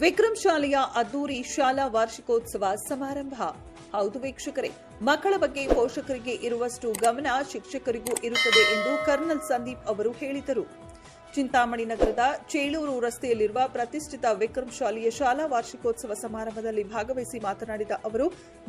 ವಿಕ್ರಮ್ ಶಾಲೆಯ ಅದ್ದೂರಿ ಶಾಲಾ ವಾರ್ಷಿಕೋತ್ಸವ ಸಮಾರಂಭ. ಹೌದು ವೀಕ್ಷಕರೇ, ಮಕ್ಕಳ ಬಗ್ಗೆ ಪೋಷಕರಿಗೆ ಇರುವಷ್ಟು ಗಮನ ಶಿಕ್ಷಕರಿಗೂ ಇರುತ್ತದೆ ಎಂದು ಕರ್ನಲ್ ಸಂದೀಪ್ ಅವರು ಹೇಳಿದರು. ಚಿಂತಾಮಣಿ ನಗರದ ಚೇಳೂರು ರಸ್ತೆಯಲ್ಲಿರುವ ಪ್ರತಿಷ್ಠಿತ ವಿಕ್ರಮ್ ಶಾಲೆಯ ಶಾಲಾ ವಾರ್ಷಿಕೋತ್ಸವ ಸಮಾರಂಭದಲ್ಲಿ ಭಾಗವಹಿಸಿ ಮಾತನಾಡಿದ ಅವರು,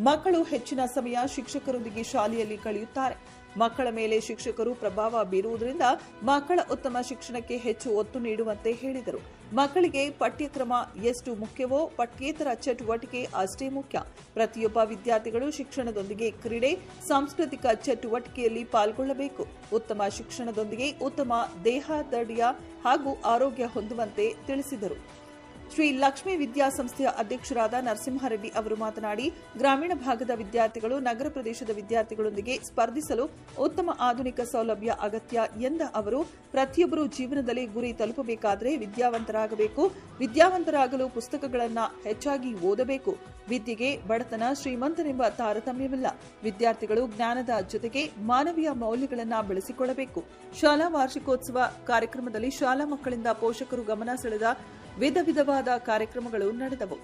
ಮಕ್ಕಳು ಹೆಚ್ಚಿನ ಸಮಯ ಶಿಕ್ಷಕರೊಂದಿಗೆ ಶಾಲೆಯಲ್ಲಿ ಕಳೆಯುತ್ತಾರೆ. ಮಕ್ಕಳ ಮೇಲೆ ಶಿಕ್ಷಕರು ಪ್ರಭಾವ ಬೀರುವುದರಿಂದ ಮಕ್ಕಳ ಉತ್ತಮ ಶಿಕ್ಷಣಕ್ಕೆ ಹೆಚ್ಚು ಒತ್ತು ನೀಡುವಂತೆ ಹೇಳಿದರು. ಮಕ್ಕಳಿಗೆ ಪಠ್ಯಕ್ರಮ ಎಷ್ಟು ಮುಖ್ಯವೋ ಪಠ್ಯೇತರ ಚಟುವಟಿಕೆ ಅಷ್ಟೇ ಮುಖ್ಯ. ಪ್ರತಿಯೊಬ್ಬ ವಿದ್ಯಾರ್ಥಿಗಳು ಶಿಕ್ಷಣದೊಂದಿಗೆ ಕ್ರೀಡೆ, ಸಾಂಸ್ಕೃತಿಕ ಚಟುವಟಿಕೆಯಲ್ಲಿ ಪಾಲ್ಗೊಳ್ಳಬೇಕು. ಉತ್ತಮ ಶಿಕ್ಷಣದೊಂದಿಗೆ ಉತ್ತಮ ದೇಹದಡಿಯ ಹಾಗೂ ಆರೋಗ್ಯ ಹೊಂದುವಂತೆ ತಿಳಿಸಿದರು. ಶ್ರೀ ಲಕ್ಷ್ಮೀ ವಿದ್ಯಾಸಂಸ್ಥೆಯ ಅಧ್ಯಕ್ಷರಾದ ನರಸಿಂಹಾರೆಡ್ಡಿ ಅವರು ಮಾತನಾಡಿ, ಗ್ರಾಮೀಣ ಭಾಗದ ವಿದ್ಯಾರ್ಥಿಗಳು ನಗರ ಪ್ರದೇಶದ ವಿದ್ಯಾರ್ಥಿಗಳೊಂದಿಗೆ ಸ್ಪರ್ಧಿಸಲು ಉತ್ತಮ ಆಧುನಿಕ ಸೌಲಭ್ಯ ಅಗತ್ಯ ಎಂದ ಅವರು, ಪ್ರತಿಯೊಬ್ಬರು ಜೀವನದಲ್ಲಿ ಗುರಿ ತಲುಪಬೇಕಾದರೆ ವಿದ್ಯಾವಂತರಾಗಬೇಕು. ವಿದ್ಯಾವಂತರಾಗಲು ಪುಸ್ತಕಗಳನ್ನು ಹೆಚ್ಚಾಗಿ ಓದಬೇಕು. ವಿದ್ಯೆಗೆ ಬಡತನ ಶ್ರೀಮಂತನೆಂಬ ತಾರತಮ್ಯವಿಲ್ಲ. ವಿದ್ಯಾರ್ಥಿಗಳು ಜ್ಞಾನದ ಜೊತೆಗೆ ಮಾನವೀಯ ಮೌಲ್ಯಗಳನ್ನು ಬೆಳೆಸಿಕೊಳ್ಳಬೇಕು. ಶಾಲಾ ವಾರ್ಷಿಕೋತ್ಸವ ಕಾರ್ಯಕ್ರಮದಲ್ಲಿ ಶಾಲಾ ಮಕ್ಕಳಿಂದ ಪೋಷಕರು ಗಮನ ಸೆಳೆದ ವಿಧ ವಿಧವಾದ ಕಾರ್ಯಕ್ರಮಗಳು ನಡೆದವು.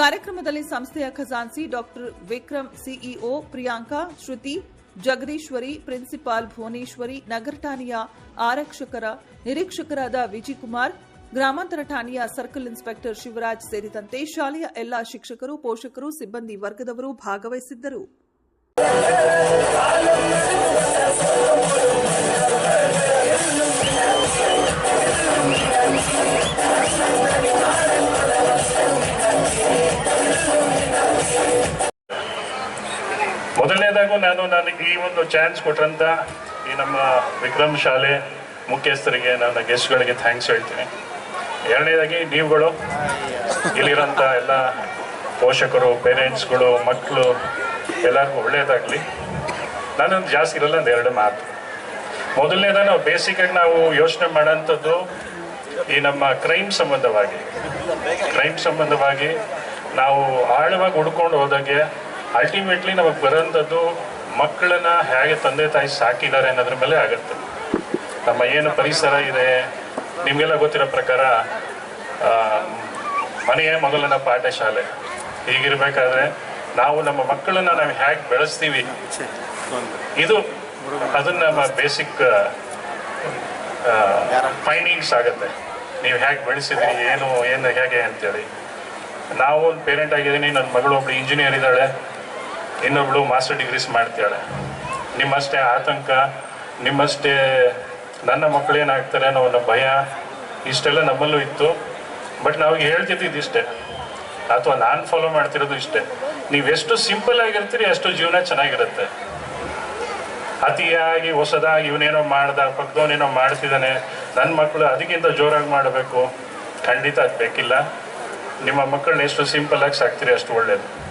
ಕಾರ್ಯಕ್ರಮದಲ್ಲಿ ಸಂಸ್ಥೆಯ ಖಜಾನ್ಸಿ doctor Vikram CEO Priyanka, Shruti, Jagadishwari, principal Bhuvaneshwari, ನಗರ ಠಾಣೆಯ ಆರಕ್ಷಕರ, ನಿರೀಕ್ಷಕರಾದ ವಿಜಯಕುಮಾರ್ ಗ್ರಾಮಾಂತರ ಠಾಣೆಯ ಸರ್ಕಲ್ ಇನ್ಸ್ಪೆಕ್ಟರ್ ಶಿವರಾಜ್ ಸೇರಿದಂತೆ ಶಾಲೆಯ ಎಲ್ಲಾ ಶಿಕ್ಷಕರು, ಪೋಷಕರು, ಸಿಬ್ಬಂದಿ ವರ್ಗದವರು ಭಾಗವಹಿಸಿದ್ದರು. ಮೊದಲನೇದಾಗೂ ನಾನು ನನಗೆ ಈ ಒಂದು ಚಾನ್ಸ್ ಕೊಟ್ಟಂತ ಈ ನಮ್ಮ ವಿಕ್ರಮ್ ಶಾಲೆ ಮುಖ್ಯಸ್ಥರಿಗೆ, ನನ್ನ ಗೆಸ್ಟ್ಗಳಿಗೆ ಥ್ಯಾಂಕ್ಸ್ ಹೇಳ್ತೀನಿ. ಎರಡನೇದಾಗಿ ನೀವುಗಳು ಇಲ್ಲಿರೋಂಥ ಎಲ್ಲ ಪೋಷಕರು ಪೇರೆಂಟ್ಸ್ಗಳು ಮಕ್ಕಳು ಎಲ್ಲರಿಗೂ ಒಳ್ಳೆಯದಾಗಲಿ ನಾನೊಂದು ಜಾಸ್ತಿ ಇರಲ್ಲ, ಒಂದು ಎರಡು ಮಾತು. ಮೊದಲನೇದ ನಾವು ಬೇಸಿಕಾಗಿ ನಾವು ಯೋಚನೆ ಮಾಡೋಂಥದ್ದು ಈ ನಮ್ಮ ಕ್ರೈಮ್ ಸಂಬಂಧವಾಗಿ. ಕ್ರೈಮ್ ಸಂಬಂಧವಾಗಿ ನಾವು ಆಳವಾಗಿ ಹುಡ್ಕೊಂಡು ಹೋದಾಗೆ ಅಲ್ಟಿಮೇಟ್ಲಿ ನಮಗೆ ಬರೋಂಥದ್ದು ಮಕ್ಕಳನ್ನ ಹೇಗೆ ತಂದೆ ತಾಯಿ ಸಾಕಿದ್ದಾರೆ ಅನ್ನೋದ್ರ ಮೇಲೆ ಆಗುತ್ತೆ. ನಮ್ಮ ಏನು ಪರಿಸರ ಇದೆ, ನಿಮಗೆಲ್ಲ ಗೊತ್ತಿರೋ ಪ್ರಕಾರ ಮನೆಯ ಮೊದಲನ ಪಾಠಶಾಲೆ. ಹೀಗಿರ್ಬೇಕಾದ್ರೆ ನಾವು ನಮ್ಮ ಮಕ್ಕಳನ್ನ ನಾವು ಹೇಗೆ ಬೆಳೆಸ್ತೀವಿ? ಇದು ಅದನ್ನ ನಮ್ಮ ಬೇಸಿಕ್ ಫೈಂಡಿಂಗ್ಸ್ ಆಗುತ್ತೆ. ನೀವು ಹೇಗೆ ಬೆಳೆಸಿದ್ರಿ, ಏನು ಏನು, ಹೇಗೆ ಅಂತೇಳಿ. ನಾವು ಒಂದು ಪೇರೆಂಟ್ ಆಗಿದ್ದೀನಿ ನನ್ನ ಮಗಳು ಒಬ್ಳು ಇಂಜಿನಿಯರ್ ಇದ್ದಾಳೆ. ಇನ್ನೊಬ್ಳು ಮಾಸ್ಟರ್ ಡಿಗ್ರೀಸ್ ಮಾಡ್ತಾಳೆ ನಿಮ್ಮಷ್ಟೇ ಆತಂಕ, ನಿಮ್ಮಷ್ಟೇ ನನ್ನ ಮಕ್ಕಳು ಏನಾಗ್ತಾರೆ ಅನ್ನೋ ಒಂದು ಭಯ, ಇಷ್ಟೆಲ್ಲ ನಮ್ಮಲ್ಲೂ ಇತ್ತು. ಬಟ್ ನಾವು ಹೇಳ್ತಿದ್ದು ಇಷ್ಟೇ. ಅಥವಾ ನಾನು ಫಾಲೋ ಮಾಡ್ತಿರೋದು ಇಷ್ಟೇ. ನೀವು ಎಷ್ಟು ಸಿಂಪಲ್ ಆಗಿರ್ತೀರಿ ಅಷ್ಟು ಜೀವನ ಚೆನ್ನಾಗಿರುತ್ತೆ. ಅತಿಯಾಗಿ ಹೊಸದಾಗಿ ಇವನೇನೋ ಮಾಡ್ದ ಪಕ್ಕದವನೇನೋ ಮಾಡ್ತಿದ್ದಾನೆ ನನ್ನ ಮಕ್ಕಳು ಅದಕ್ಕಿಂತ ಜೋರಾಗಿ ಮಾಡಬೇಕು. ಖಂಡಿತ ಅದು ಬೇಕಿಲ್ಲ. ನಿಮ್ಮ ಮಕ್ಕಳನ್ನ ಎಷ್ಟು ಸಿಂಪಲ್ ಆಗಿ ಸಾಕ್ತೀರಿ ಅಷ್ಟು ಒಳ್ಳೇದು.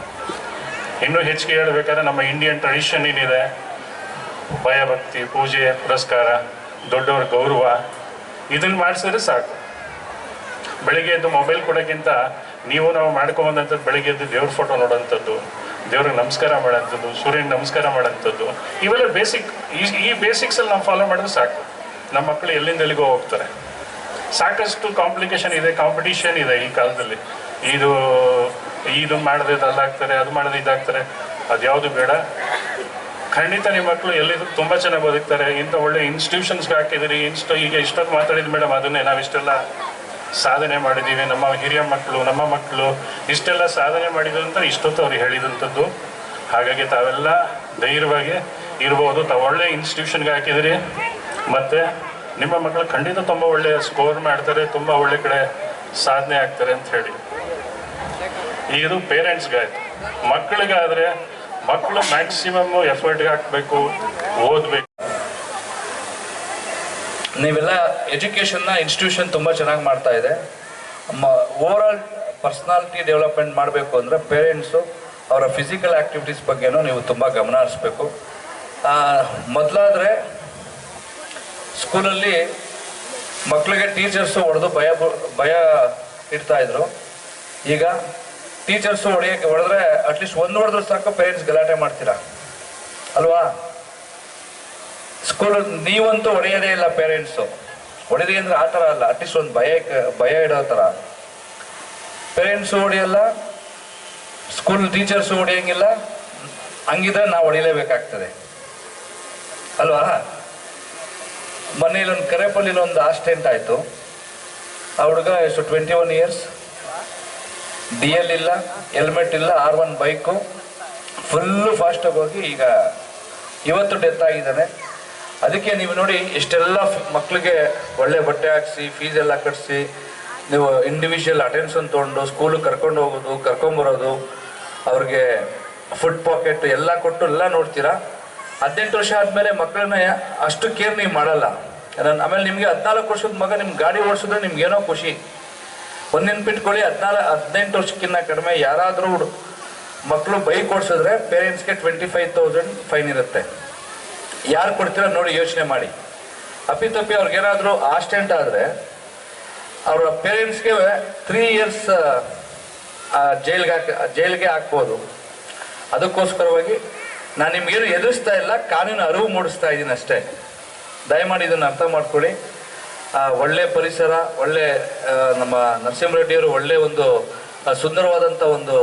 ಇನ್ನೂ ಹೆಚ್ಚಿಗೆ ಹೇಳಬೇಕಾದ್ರೆ ನಮ್ಮ ಇಂಡಿಯನ್ ಟ್ರೆಡಿಷನ್ ಏನಿದೆ? ಭಯಭಕ್ತಿ, ಪೂಜೆ, ಪುರಸ್ಕಾರ, ದೊಡ್ಡವ್ರ ಗೌರವ. ಇದನ್ನ ಮಾಡಿಸಿದ್ರೆ ಸಾಕು. ಬೆಳಿಗ್ಗೆ ಎದ್ದು ಮೊಬೈಲ್ ಕೊಡೋಕ್ಕಿಂತ ನೀವು ನಾವು ಮಾಡ್ಕೊಂಬಂದಂಥದ್ದು ಬೆಳಿಗ್ಗೆ ಎದ್ದು ದೇವ್ರ ಫೋಟೋ ನೋಡೋಂಥದ್ದು, ದೇವ್ರಿಗೆ ನಮಸ್ಕಾರ ಮಾಡೋಂಥದ್ದು, ಸೂರ್ಯನಿಗೆ ನಮಸ್ಕಾರ ಮಾಡೋಂಥದ್ದು, ಇವೆಲ್ಲ ಬೇಸಿಕ್ ಈ ಈ ಬೇಸಿಕ್ಸಲ್ಲಿ ನಾವು ಫಾಲೋ ಮಾಡಿದ್ರೆ ಸಾಕು. ನಮ್ಮ ಮಕ್ಕಳು ಎಲ್ಲಿಂದ ಎಲ್ಲಿಗೋ ಹೋಗ್ತಾರೆ. ಸಾಕಷ್ಟು ಕಾಂಪ್ಲಿಕೇಶನ್ ಇದೆ ಕಾಂಪಿಟೀಷನ್ ಇದೆ ಈ ಕಾಲದಲ್ಲಿ. ಇದು ಇದು ಮಾಡಿದ್ರೆ ಇದು ಅಲ್ಲಾಗ್ತಾರೆ, ಅದು ಮಾಡಿದ್ರೆ ಇದಾಗ್ತಾರೆ ಅದ್ಯಾವುದು ಬೇಡ. ಖಂಡಿತ ನಿಮ್ಮ ಮಕ್ಕಳು ಎಲ್ಲಿದ್ರು ತುಂಬ ಚೆನ್ನಾಗಿ ಬದುಕ್ತಾರೆ, ಇಂಥ ಒಳ್ಳೆ ಇನ್ಸ್ಟಿಟ್ಯೂಷನ್ಸ್ಗೆ ಹಾಕಿದಿರಿ, ಇನ್ಸ್ಟ ಈಗ ಇಷ್ಟೊಂದು ಮಾತಾಡಿದ ಮೇಡಮ್ ಅದನ್ನೇ ನಾವಿಷ್ಟೆಲ್ಲ ಸಾಧನೆ ಮಾಡಿದ್ದೀವಿ ನಮ್ಮ ಹಿರಿಯ ಮಕ್ಕಳು ನಮ್ಮ ಮಕ್ಕಳು ಇಷ್ಟೆಲ್ಲ ಸಾಧನೆ ಮಾಡಿದ್ರು ಅಂತ ಇಷ್ಟೊತ್ತು ಅವ್ರು ಹೇಳಿದಂಥದ್ದು. ಹಾಗಾಗಿ ತಾವೆಲ್ಲ ಧೈರ್ಯವಾಗಿ ಇರ್ಬೋದು, ತಾವು ಒಳ್ಳೆ ಇನ್ಸ್ಟಿಟ್ಯೂಷನ್ಗೆ ಹಾಕಿದಿರಿ. ಮತ್ತು ನಿಮ್ಮ ಮಕ್ಕಳು ಖಂಡಿತ ತುಂಬ ಒಳ್ಳೆಯ ಸ್ಕೋರ್ ಮಾಡ್ತಾರೆ, ತುಂಬ ಒಳ್ಳೆ ಕಡೆ ಸಾಧನೆ ಆಗ್ತಾರೆ ಅಂತ ಹೇಳಿ. ಇದು ಪೇರೆಂಟ್ಸ್ಗಾಯ್ತು ಮಕ್ಕಳಿಗಾದರೆ ಮಕ್ಕಳು ಮ್ಯಾಕ್ಸಿಮಮ್ ಎಫರ್ಟ್ಗೆ ಹಾಕಬೇಕು, ಓದಬೇಕು. ನೀವೆಲ್ಲ ಎಜುಕೇಷನ್ನ ಇನ್ಸ್ಟಿಟ್ಯೂಷನ್ ತುಂಬ ಚೆನ್ನಾಗಿ ಮಾಡ್ತಾ ಇದೆ. ಓವರ್ ಆಲ್ ಪರ್ಸ್ನಾಲಿಟಿ ಡೆವಲಪ್ಮೆಂಟ್ ಮಾಡಬೇಕು ಅಂದರೆ ಪೇರೆಂಟ್ಸು ಅವರ ಫಿಸಿಕಲ್ ಆ್ಯಕ್ಟಿವಿಟೀಸ್ ಬಗ್ಗೆನೂ ನೀವು ತುಂಬ ಗಮನ ಹರಿಸ್ಬೇಕು. ಮೊದಲಾದರೆ ಸ್ಕೂಲಲ್ಲಿ ಮಕ್ಕಳಿಗೆ ಟೀಚರ್ಸು ಹೊಡೆದು ಭಯ ಭಯ ಇಡ್ತಾಯಿದ್ರು ಈಗ ಟೀಚರ್ಸು ಹೊಡೆಯೋಕ್ಕೆ ಹೊಡೆದ್ರೆ ಅಟ್ಲೀಸ್ಟ್ ಒಂದು ಹೊಡೆದ್ರೆ ಸಾಕು ಪೇರೆಂಟ್ಸ್ ಗಲಾಟೆ ಮಾಡ್ತೀರಾ? ಅಲ್ವಾ? ಸ್ಕೂಲ್ ನೀವಂತೂ ಹೊಡೆಯೋದೇ ಇಲ್ಲ ಪೇರೆಂಟ್ಸು ಹೊಡೆದಿ ಅಂದ್ರೆ ಆ ಥರ ಅಲ್ಲ ಅಟ್ಲೀಸ್ಟ್ ಒಂದು ಭಯ ಭಯ ಇಡೋ ಥರ. ಪೇರೆಂಟ್ಸ್ ಹೊಡೆಯಲ್ಲ ಸ್ಕೂಲ್ ಟೀಚರ್ಸ್ ಹೊಡೆಯಂಗಿಲ್ಲ, ಹಂಗಿದ್ರೆ ನಾವು ಹೊಡಿಲೇಬೇಕಾಗ್ತದೆ. ಅಲ್ವಾ? ಮೊನ್ನೆ ಇಲ್ಲೊಂದು ಕರೇಪಲ್ಲಿ ಒಂದು ಆಕ್ಸಿಡೆಂಟ್ ಆಯಿತು. ಆ ಹುಡುಗ ಎಷ್ಟು twenty one years D L ಇಲ್ಲ ಹೆಲ್ಮೆಟ್ ಇಲ್ಲ ಆರ್ ಒನ್ ಬೈಕು ಫುಲ್ಲು ಫಾಸ್ಟಾಗಿ ಹೋಗಿ ಈಗ ಇವತ್ತು ಡೆತ್ ಆಗಿದ್ದಾನೆ. ಅದಕ್ಕೆ ನೀವು ನೋಡಿ, ಇಷ್ಟೆಲ್ಲ ಮಕ್ಕಳಿಗೆ ಒಳ್ಳೆ ಬಟ್ಟೆ ಹಾಕ್ಸಿ ಫೀಸ್ ಎಲ್ಲ ಕಟ್ಟಿಸಿ ನೀವು ಇಂಡಿವಿಜುವಲ್ ಅಟೆನ್ಷನ್ ತೊಗೊಂಡು ಸ್ಕೂಲಿಗೆ ಕರ್ಕೊಂಡು ಹೋಗೋದು ಕರ್ಕೊಂಬರೋದು ಅವ್ರಿಗೆ ಫುಡ್ ಪಾಕೆಟ್ ಎಲ್ಲ ಕೊಟ್ಟು ಎಲ್ಲ ನೋಡ್ತೀರಾ? ಹದಿನೆಂಟು ವರ್ಷ ಆದಮೇಲೆ ಮಕ್ಕಳನ್ನ ಅಷ್ಟು ಕೇರ್ ನೀವು ಮಾಡಲ್ಲ. ಆಮೇಲೆ ನಿಮಗೆ ಹದಿನಾಲ್ಕು ವರ್ಷದ ಮಗ ನಿಮ್ಮ ಗಾಡಿ ಓಡಿಸಿದ್ರೆ ನಿಮ್ಗೆ ಏನೋ ಖುಷಿ. ಒಂದು ನೆನ್ಪಿಟ್ಕೊಳ್ಳಿ ಹದಿನಾರು ಹದಿನೆಂಟು ವರ್ಷಕ್ಕಿಂತ ಕಡಿಮೆ ಯಾರಾದರೂ ಮಕ್ಕಳು ಬೈಕ್ ಓಡಿಸಿದ್ರೆ ಪೇರೆಂಟ್ಸ್ಗೆ ಟ್ವೆಂಟಿ ಫೈವ್ ತೌಸಂಡ್ ಫೈನ್ ಇರುತ್ತೆ. ಯಾರು ಕೊಡ್ತೀರೋ ನೋಡಿ ಯೋಚನೆ ಮಾಡಿ. ಅಪ್ಪಿತಪ್ಪಿ ಅವ್ರಿಗೇನಾದರೂ ಆಸ್ಟೆಂಟ್ ಆದರೆ ಅವರ ಪೇರೆಂಟ್ಸ್ಗೆ ತ್ರೀ ಇಯರ್ಸ್ ಜೈಲ್ಗೆ ಹಾಕ ಜೈಲ್ಗೆ ಹಾಕ್ಬೋದು. ಅದಕ್ಕೋಸ್ಕರವಾಗಿ ನಾನು ನಿಮ್ಗೇನು ಎದುರಿಸ್ತಾ ಇಲ್ಲ, ಕಾನೂನು ಅರಿವು ಮೂಡಿಸ್ತಾ ಇದ್ದೀನಿ ಅಷ್ಟೇ. ದಯಮಾಡಿ ಇದನ್ನು ಅರ್ಥ ಮಾಡ್ಕೊಳ್ಳಿ. ಒಳ್ಳೆ ಪರಿಸರ ಒಳ್ಳೆ ನಮ್ಮ ನರಸಿಂಹರೆಡ್ಡಿಯವರು ಒಳ್ಳೆ ಒಂದು ಸುಂದರವಾದಂಥ ಒಂದು